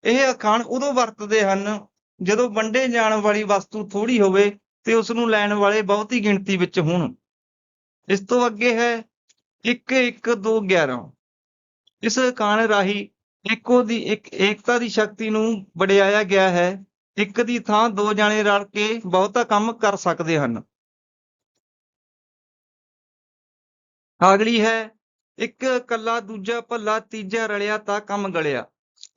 ਇਹ ਅਖਾਣ ਉਦੋਂ ਵਰਤਦੇ ਹਨ ਜਦੋਂ ਵੰਡੇ ਜਾਣ ਵਾਲੀ ਵਸਤੂ ਥੋੜੀ ਹੋਵੇ ਤੇ ਉਸ ਨੂੰ ਲੈਣ ਵਾਲੇ ਬਹੁਤੀ ਗਿਣਤੀ ਵਿੱਚ ਹੋਣ। ਇਸ ਤੋਂ ਅੱਗੇ ਹੈ 1 1 2 11 ਇਸ ਅਖਾਣ ਰਾਹੀਂ ਇੱਕੋ ਦੀ ਇੱਕ ਏਕਤਾ ਦੀ ਸ਼ਕਤੀ ਨੂੰ ਵਡਿਆਇਆ ਗਿਆ ਹੈ। ਇੱਕ ਦੀ ਥਾਂ ਦੋ ਜਣੇ ਰਲ ਕੇ ਬਹੁਤਾ ਕੰਮ ਕਰ ਸਕਦੇ ਹਨ। ਅਗਲੀ ਹੈ, ਇੱਕ ਕੱਲਾ ਦੂਜਾ ਭੱਲਾ ਤੀਜਾ ਰਲਿਆ ਤਾਂ ਕੰਮ ਗਲਿਆ।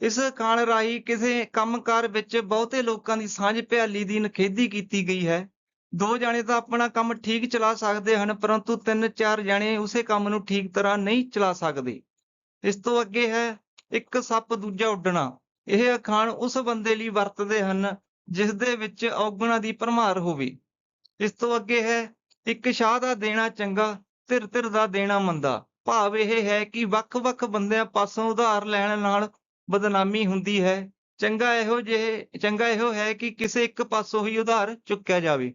ਇਸ ਅਖਾਣ ਰਾਹੀਂ ਕਿਸੇ ਕੰਮਕਾਰ ਵਿੱਚ ਬਹੁਤੇ ਲੋਕਾਂ ਦੀ ਸਾਂਝ ਭਿਆਲੀ ਦੀ ਨਖੇਦੀ ਕੀਤੀ ਗਈ ਹੈ। ਦੋ ਜਾਣੇ ਤਾਂ ਆਪਣਾ ਕੰਮ ਠੀਕ ਚਲਾ ਸਕਦੇ ਹਨ, ਪਰੰਤੂ ਤਿੰਨ ਚਾਰ ਜਾਣੇ ਉਸੇ ਕੰਮ ਨੂੰ ਠੀਕ ਤਰ੍ਹਾਂ ਨਹੀਂ ਚਲਾ ਸਕਦੇ। ਇਸ ਤੋਂ ਅੱਗੇ ਹੈ, ਇੱਕ ਸੱਪ ਦੂਜਾ ਉੱਡਣਾ। ਇਹ ਅਖਾਣ ਉਸ ਬੰਦੇ ਲਈ ਵਰਤਦੇ ਹਨ ਜਿਸ ਦੇ ਵਿੱਚ ਔਗਣਾ ਦੀ ਭਰਮਾਰ ਹੋਵੇ। ਇਸ ਤੋਂ ਅੱਗੇ ਹੈ, ਇੱਕ ਸ਼ਾਹ ਦਾ ਦੇਣਾ ਚੰਗਾ ਧਿਰ ਧਿਰ ਦਾ ਦੇਣਾ ਮੰਦਾ। ਭਾਵ ਇਹ ਹੈ ਕਿ ਵੱਖ-ਵੱਖ ਬੰਦਿਆਂ ਪਾਸੋਂ ਉਧਾਰ ਲੈਣ ਨਾਲ ਬਦਨਾਮੀ ਹੁੰਦੀ ਹੈ। ਚੰਗਾ ਇਹੋ ਜਿਹੇ, ਚੰਗਾ ਇਹੋ ਹੈ ਕਿ ਕਿਸੇ ਇੱਕ ਪਾਸੋਂ ਹੀ ਉਧਾਰ ਚੁੱਕਿਆ ਜਾਵੇ।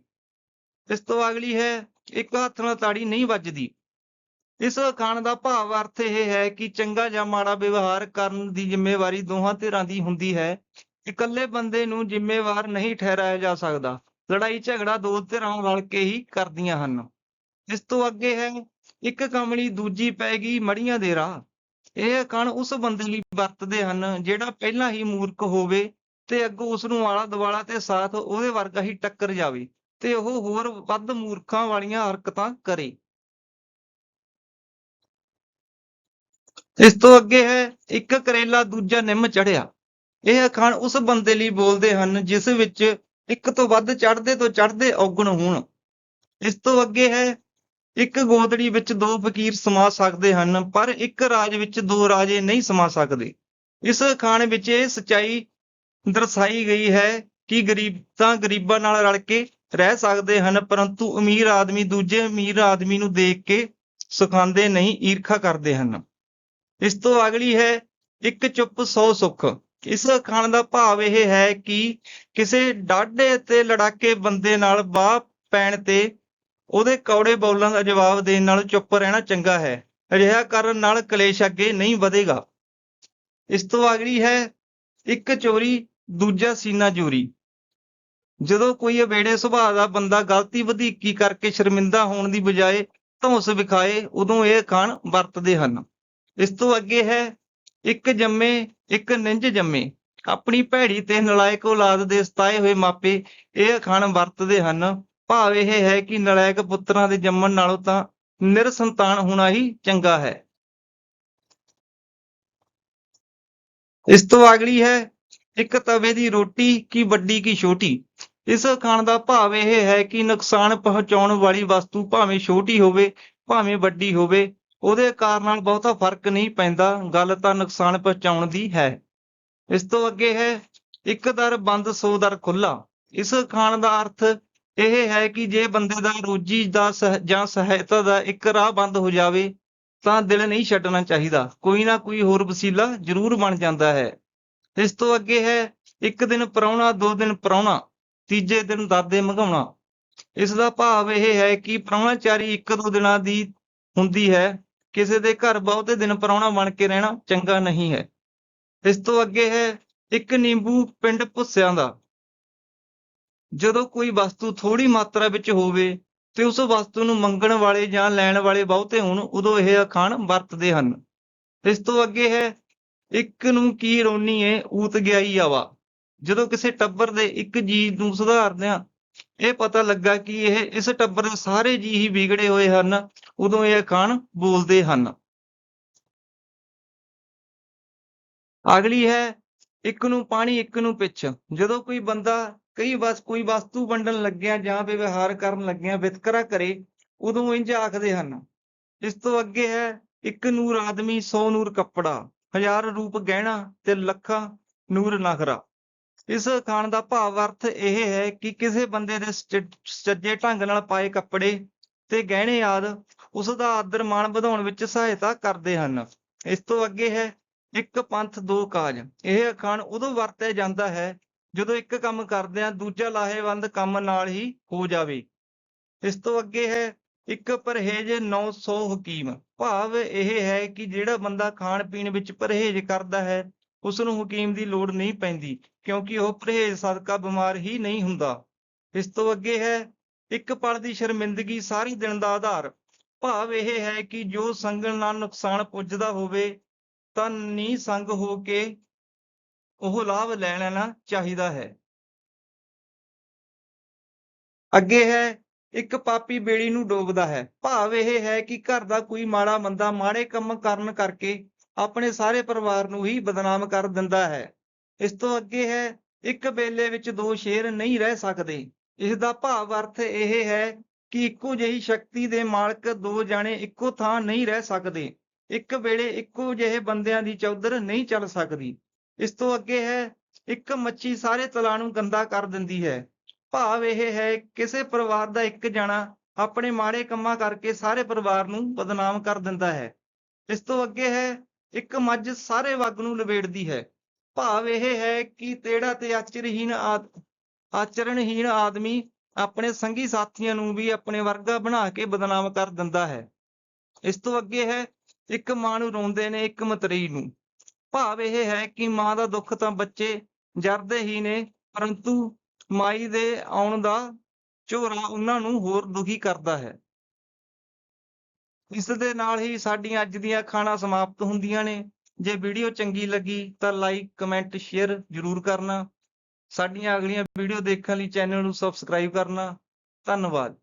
ਇਸ ਤੋਂ ਅਗਲੀ ਹੈ, ਇੱਕ ਹੱਥ ਨਾਲ ਤਾੜੀ ਨਹੀਂ ਵੱਜਦੀ। ਇਸ ਅਖਾਣ ਦਾ ਭਾਵ ਅਰਥ ਇਹ ਹੈ ਕਿ ਚੰਗਾ ਜਾਂ ਮਾੜਾ ਵਿਵਹਾਰ ਕਰਨ ਦੀ ਜ਼ਿੰਮੇਵਾਰੀ ਦੋਹਾਂ ਧਿਰਾਂ ਦੀ ਹੁੰਦੀ ਹੈ। ਇਕੱਲੇ ਬੰਦੇ ਨੂੰ ਜ਼ਿੰਮੇਵਾਰ ਨਹੀਂ ਠਹਿਰਾਇਆ ਜਾ ਸਕਦਾ। ਲੜਾਈ, ਝਗੜਾ ਦੋ ਧਿਰਾਂ ਰਲ ਕੇ ਹੀ ਕਰਦੀਆਂ ਹਨ। ਇਸ ਤੋਂ ਅੱਗੇ ਹੈ, ਇੱਕ ਕਮਲੀ ਦੂਜੀ ਪੈ ਗਈ ਮੜੀਆਂ ਦੇ ਰਾਹ। ਇਹ ਅਖਾਣ ਉਸ ਬੰਦੇ ਲਈ ਵਰਤਦੇ ਹਨ ਜਿਹੜਾ ਪਹਿਲਾਂ ਹੀ ਮੂਰਖ ਹੋਵੇ ਤੇ ਅੱਗੋਂ ਉਸ ਨੂੰ ਆਲਾ ਦੁਆਲਾ ਤੇ ਸਾਥ ਉਹਦੇ ਵਰਗਾ ਹੀ ਟੱਕਰ ਜਾਵੇ ਤੇ ਉਹ ਹੋਰ ਵੱਧ ਮੂਰਖਾਂ ਵਾਲੀਆਂ ਹਰਕਤਾਂ ਕਰੇ। ਇਸ ਤੋਂ ਅੱਗੇ ਹੈ, ਇੱਕ ਕਰੇਲਾ ਦੂਜਾ ਨਿੰਮ ਚੜਿਆ। ਇਹ ਅਖਾਣ ਉਸ ਬੰਦੇ ਲਈ ਬੋਲਦੇ ਹਨ, ਜਿਸ ਵਿੱਚ ਇੱਕ ਤੋਂ ਵੱਧ ਚੜਦੇ ਤੋਂ ਚੜ੍ਹਦੇ ਔਗਣ ਹੋਣ। ਇਸ ਤੋਂ ਅੱਗੇ ਹੈ, ਇੱਕ ਗੋਦੜੀ ਵਿੱਚ ਦੋ ਫਕੀਰ ਸਮਾ ਸਕਦੇ ਹਨ, ਪਰ ਇੱਕ ਰਾਜ ਵਿੱਚ ਦੋ ਰਾਜੇ ਨਹੀਂ ਸਮਾ ਸਕਦੇ। ਇਸ ਅਖਾਣ ਵਿੱਚ ਇਹ ਸਚਾਈ ਦਰਸਾਈ ਗਈ ਹੈ ਕਿ ਗਰੀਬ ਤਾਂ ਗਰੀਬਾਂ ਨਾਲ ਰਲ ਕੇ ਰਹਿ ਸਕਦੇ ਹਨ, ਪਰੰਤੂ ਅਮੀਰ ਆਦਮੀ ਦੂਜੇ ਅਮੀਰ ਆਦਮੀ ਨੂੰ ਦੇਖ ਕੇ ਸਿਖਾਉਂਦੇ ਨਹੀਂ, ਈਰਖਾ ਕਰਦੇ ਹਨ। ਇਸ ਤੋਂ ਅਗਲੀ ਹੈ, ਇੱਕ ਚੁੱਪ ਸੌ ਸੁੱਖ। ਇਸ ਅਖਾਣ ਦਾ ਭਾਵ ਇਹ ਹੈ ਕਿ ਕਿਸੇ ਡਾਢੇ ਤੇ ਲੜਾਕੇ ਬੰਦੇ ਨਾਲ ਬਾਹ ਪੈਣ ਤੇ ਉਹਦੇ ਕੌੜੇ ਬੋਲਾਂ ਦਾ ਜਵਾਬ ਦੇਣ ਨਾਲ ਚੁੱਪ ਰਹਿਣਾ ਚੰਗਾ ਹੈ। ਅਜਿਹਾ ਕਰਨ ਨਾਲ ਕਲੇਸ਼ ਅੱਗੇ ਨਹੀਂ ਵਧੇਗਾ। ਇਸ ਤੋਂ ਅਗਲੀ ਹੈ, ਇੱਕ ਚੋਰੀ, ਦੂਜਾ ਸੀਨਾ ਚੋਰੀ ਜਦੋਂ ਕੋਈ ਅਵੇੜੇ ਸੁਭਾਅ ਦਾ ਬੰਦਾ ਗਲਤੀ ਵਧੀਕੀ ਕਰਕੇ ਸ਼ਰਮਿੰਦਾ ਹੋਣ ਦੀ ਬਜਾਏ ਧੌਂਸ ਵਿਖਾਏ, ਉਦੋਂ ਇਹ ਅਖਾਣ ਵਰਤਦੇ ਹਨ। ਇਸ ਤੋਂ ਅੱਗੇ ਹੈ, ਇੱਕ ਜੰਮੇ, ਇੱਕ ਨਿੰਜ ਜੰਮੇ। ਆਪਣੀ ਭੈੜੀ ਤੇ ਨਲਾਇਕ ਔਲਾਦ ਦੇ ਸਤਾਏ ਹੋਏ ਮਾਪੇ ਇਹ ਅਖਾਣ ਵਰਤਦੇ ਹਨ। ਭਾਵ ਇਹ ਹੈ ਕਿ ਨਲਾਇਕ ਪੁੱਤਰਾਂ ਦੇ ਜੰਮਣ ਨਾਲੋਂ ਤਾਂ ਨਿਰਸੰਤਾਨ ਹੋਣਾ ਹੀ ਚੰਗਾ ਹੈ। ਇਸ ਤੋਂ ਅਗਲੀ ਹੈ, ਇੱਕ ਤਵੇ ਦੀ ਰੋਟੀ ਕੀ ਵੱਡੀ ਕੀ ਛੋਟੀ। ਇਸ ਅਖਾਣ ਦਾ ਭਾਵ ਇਹ ਹੈ ਕਿ ਨੁਕਸਾਨ ਪਹੁੰਚਾਉਣ ਵਾਲੀ ਵਸਤੂ ਭਾਵੇਂ ਛੋਟੀ ਹੋਵੇ, ਭਾਵੇਂ ਵੱਡੀ ਹੋਵੇ ਉਹਦੇ ਆਕਾਰ ਨਾਲ ਬਹੁਤਾ ਫ਼ਰਕ ਨਹੀਂ ਪੈਂਦਾ, ਗੱਲ ਤਾਂ ਨੁਕਸਾਨ ਪਹੁੰਚਾਉਣ ਦੀ ਹੈ। ਇਸ ਤੋਂ ਅੱਗੇ ਹੈ, ਇੱਕ ਦਰ ਬੰਦ, ਸੌ ਦਰ ਖੁੱਲਾ ਇਸ ਅਖਾਣ ਦਾ ਅਰਥ ਇਹ ਹੈ ਕਿ ਜੇ ਬੰਦੇ ਦਾ ਰੋਜੀ ਦਾ ਸਹ- ਜਾਂ ਸਹਾਇਤਾ ਦਾ ਇੱਕ ਰਾਹ ਬੰਦ ਹੋ ਜਾਵੇ, ਤਾਂ ਦਿਲ ਨਹੀਂ ਛੱਡਣਾ ਚਾਹੀਦਾ। ਕੋਈ ਨਾ ਕੋਈ ਹੋਰ ਵਸੀਲਾ ਜ਼ਰੂਰ ਬਣ ਜਾਂਦਾ ਹੈ। ਇਸ ਤੋਂ ਅੱਗੇ ਹੈ, ਇੱਕ ਦਿਨ ਪ੍ਰਾਹੁਣਾ ਦੋ ਦਿਨ ਪ੍ਰਾਹੁਣਾ ਤੀਜੇ ਦਿਨ ਦਾਦੇ ਮੰਗਾਉਣਾ। ਇਸ ਦਾ ਭਾਵ ਇਹ ਹੈ ਕਿ ਪ੍ਰਾਹੁਣਾਚਾਰੀ ਇੱਕ ਦੋ ਦਿਨਾਂ ਦੀ ਹੁੰਦੀ ਹੈ ਕਿਸੇ ਦੇ ਘਰ ਬਹੁਤੇ ਦਿਨ ਪ੍ਰਾਹੁਣਾ ਬਣ ਕੇ ਰਹਿਣਾ ਚੰਗਾ ਨਹੀਂ ਹੈ। ਇਸ ਤੋਂ ਅੱਗੇ ਹੈ ਇੱਕ ਨਿੰਬੂ ਪਿੰਡ ਭੁੱਸਿਆਂ ਦਾ। ਜਦੋਂ ਕੋਈ ਵਸਤੂ ਥੋੜੀ ਮਾਤਰਾ ਵਿੱਚ ਹੋਵੇ ਤੇ ਉਸ ਵਸਤੂ ਨੂੰ ਮੰਗਣ ਵਾਲੇ ਜਾਂ ਲੈਣ ਵਾਲੇ ਬਹੁਤੇ ਹੋਣ, ਉਦੋਂ ਇਹ ਅਖਾਣ ਵਰਤਦੇ ਹਨ। ਇਸ ਤੋਂ ਅੱਗੇ ਹੈ ਇੱਕ ਨੂੰ ਕੀ ਰੋਨੀ ਏ, ਊਤ ਗਿਆਈ ਆਵਾ। ਜਦੋਂ ਕਿਸੇ ਟੱਬਰ ਦੇ ਇੱਕ ਜੀ ਨੂੰ ਸੁਧਾਰਦਿਆਂ ਇਹ ਪਤਾ ਲੱਗਾ ਕਿ ਇਹ ਇਸ ਟੱਬਰ ਦੇ ਸਾਰੇ ਜੀ ਹੀ ਵਿਗੜੇ ਹੋਏ ਹਨ ਉਦੋਂ ਇਹ ਅਖਾਣ ਬੋਲਦੇ ਹਨ। ਅਗਲੀ ਹੈ, ਇੱਕ ਨੂੰ ਪਾਣੀ, ਇੱਕ ਨੂੰ ਪਿੱਛ। ਜਦੋਂ ਕੋਈ ਬੰਦਾ ਕਈ ਵਾਰ ਕੋਈ ਵਸਤੂ ਵੰਡਣ ਲੱਗਿਆ ਜਾਂ ਵਿਵਹਾਰ ਕਰਨ ਲੱਗਿਆ, ਵਿਤਕਰਾ ਕਰੇ, ਉਦੋਂ ਇੰਜ ਆਖਦੇ ਹਨ, ਇਸ ਤੋਂ ਅੱਗੇ ਹੈ ਇੱਕ ਨੂਰ ਆਦਮੀ, ਸੌ ਨੂਰ ਕੱਪੜਾ, ਹਜ਼ਾਰ ਰੂਪ ਗਹਿਣਾ ਤੇ ਲੱਖਾਂ ਨੂਰ ਨਖਰਾ। ਇਸ ਅਖਾਣ ਦਾ ਭਾਵ ਅਰਥ ਇਹ ਹੈ ਕਿ ਕਿਸੇ ਬੰਦੇ ਦੇ ਸੱਜੇ ਢੰਗ ਨਾਲ ਪਾਏ ਕੱਪੜੇ ਤੇ ਗਹਿਣੇ ਆਦ ਉਸ ਦਾ ਆਦਰ ਮਾਣ ਵਧਾਉਣ ਵਿੱਚ ਸਹਾਇਤਾ ਕਰਦੇ ਹਨ। ਇਸ ਤੋਂ ਅੱਗੇ ਹੈ ਇੱਕ ਪੰਥ ਦੋ ਕਾਜ। ਇਹ ਅਖਾਣ ਉਦੋਂ ਵਰਤਿਆ ਜਾਂਦਾ ਹੈ ਜਦੋਂ ਇੱਕ ਕੰਮ ਕਰਦਿਆਂ ਦੂਜਾ ਲਾਹੇਵੰਦ ਕੰਮ ਨਾਲ ਹੀ ਹੋ ਜਾਵੇ। ਇਸ ਤੋਂ ਅੱਗੇ ਹੈ ਇੱਕ ਪਰਹੇਜ 900 ਹਕੀਮ। ਭਾਵ ਇਹ ਹੈ ਕਿ ਜਿਹੜਾ ਬੰਦਾ ਖਾਣ ਪੀਣ ਵਿੱਚ ਪਰਹੇਜ ਕਰਦਾ ਹੈ ਉਸ ਨੂੰ ਹਕੀਮ ਦੀ ਲੋੜ ਨਹੀਂ ਪੈਂਦੀ, ਕਿਉਂਕਿ ਉਹ ਪਰਹੇਜ ਸਦਕਾ ਬਿਮਾਰ ਹੀ ਨਹੀਂ ਹੁੰਦਾ। ਇਸ ਤੋਂ ਅੱਗੇ ਹੈ ਇੱਕ ਪਲ ਦੀ ਸ਼ਰਮਿੰਦਗੀ ਸਾਰੇ ਦਿਨ ਦਾ ਆਧਾਰ। ਭਾਵ ਇਹ ਹੈ ਕਿ ਜੋ ਸੰਗਣ ਨਾਲ ਨੁਕਸਾਨ ਪੁੱਜਦਾ ਹੋਵੇ, ਤਾਂ ਨੀ ਸੰਗ ਹੋ ਕੇ ਉਹ ਲਾਭ ਲੈ ਲੈਣਾ ਚਾਹੀਦਾ ਹੈ। ਅੱਗੇ ਹੈ, ਇੱਕ ਪਾਪੀ ਬੇੜੀ ਨੂੰ ਡੋਬਦਾ ਹੈ। ਭਾਵ ਇਹ ਹੈ ਕਿ ਘਰ ਦਾ ਕੋਈ ਮਾੜਾ ਬੰਦਾ ਮਾੜੇ ਕੰਮ ਕਰਨ ਕਰਕੇ ਆਪਣੇ ਸਾਰੇ ਪਰਿਵਾਰ ਨੂੰ ਹੀ ਬਦਨਾਮ ਕਰ ਦਿੰਦਾ ਹੈ। ਇਸ ਤੋਂ ਅੱਗੇ ਹੈ, ਇੱਕ ਵੇਲੇ ਵਿੱਚ ਦੋ ਸ਼ੇਰ ਨਹੀਂ ਰਹਿ ਸਕਦੇ। ਇਸ ਦਾ ਭਾਵ ਅਰਥ ਇਹ ਹੈ ਕਿ ਇੱਕੋ ਜਿਹੀ ਸ਼ਕਤੀ ਦੇ ਮਾਲਕ ਦੋ ਜਾਣੇ ਇੱਕੋ ਥਾਂ ਨਹੀਂ ਰਹਿ ਸਕਦੇ। ਇੱਕ ਵੇਲੇ ਇੱਕੋ ਜਿਹੇ ਬੰਦਿਆਂ ਦੀ ਚੌਧਰ ਨਹੀਂ ਚੱਲ ਸਕਦੀ। ਇਸ ਤੋਂ ਅੱਗੇ ਹੈ, ਇੱਕ ਮੱਛੀ ਸਾਰੇ ਤਲਾ ਨੂੰ ਗੰਦਾ ਕਰ ਦਿੰਦੀ ਹੈ। ਭਾਵ ਇਹ ਹੈ, ਕਿਸੇ ਪਰਿਵਾਰ ਦਾ ਇੱਕ ਜਣਾ ਆਪਣੇ ਮਾੜੇ ਕੰਮਾਂ ਕਰਕੇ ਸਾਰੇ ਪਰਿਵਾਰ ਨੂੰ ਬਦਨਾਮ ਕਰ ਦਿੰਦਾ ਹੈ। ਇਸ ਤੋਂ ਅੱਗੇ ਹੈ, ਇੱਕ ਮੱਝ ਸਾਰੇ ਵਗ ਨੂੰ ਲਵੇੜਦੀ ਹੈ। ਭਾਵ ਇਹ ਹੈ ਕਿ ਤੇੜਾ ਤੇ ਆਚਰਹੀਣ ਆਦ ਆਚਰਣਹੀਣ ਆਦਮੀ ਆਪਣੇ ਸੰਗੀ ਸਾਥੀਆਂ ਨੂੰ ਵੀ ਆਪਣੇ ਵਰਗਾ ਬਣਾ ਕੇ ਬਦਨਾਮ ਕਰ ਦਿੰਦਾ ਹੈ। ਇਸ ਤੋਂ ਅੱਗੇ ਹੈ, ਇੱਕ ਮਾਂ ਨੂੰ ਰੋਂਦੇ ਨੇ ਇੱਕ ਮਤਰੀ ਨੂੰ। ਭਾਵ ਇਹ ਹੈ ਕਿ ਮਾਂ ਦਾ ਦੁੱਖ ਤਾਂ ਬੱਚੇ ਜਰਦੇ ਹੀ ਨੇ, ਪਰੰਤੂ ਮਾਈ ਦੇ ਆਉਣ ਦਾ ਝੋਰਾ ਉਹਨਾਂ ਨੂੰ ਹੋਰ ਦੁਖੀ ਕਰਦਾ ਹੈ। ਇਸ ਦੇ ਨਾਲ ਹੀ ਸਾਡੀਆਂ ਅੱਜ ਦੀਆਂ ਖਾਣਾ ਸਮਾਪਤ ਹੁੰਦੀਆਂ ਨੇ। ਜੇ ਵੀਡੀਓ ਚੰਗੀ ਲੱਗੀ ਤਾਂ ਲਾਈਕ ਕਮੈਂਟ ਸ਼ੇਅਰ ਜ਼ਰੂਰ ਕਰਨਾ। ਸਾਡੀਆਂ ਅਗਲੀਆਂ ਵੀਡੀਓ ਦੇਖਣ ਲਈ ਚੈਨਲ ਨੂੰ ਸਬਸਕ੍ਰਾਈਬ ਕਰਨਾ। ਧੰਨਵਾਦ।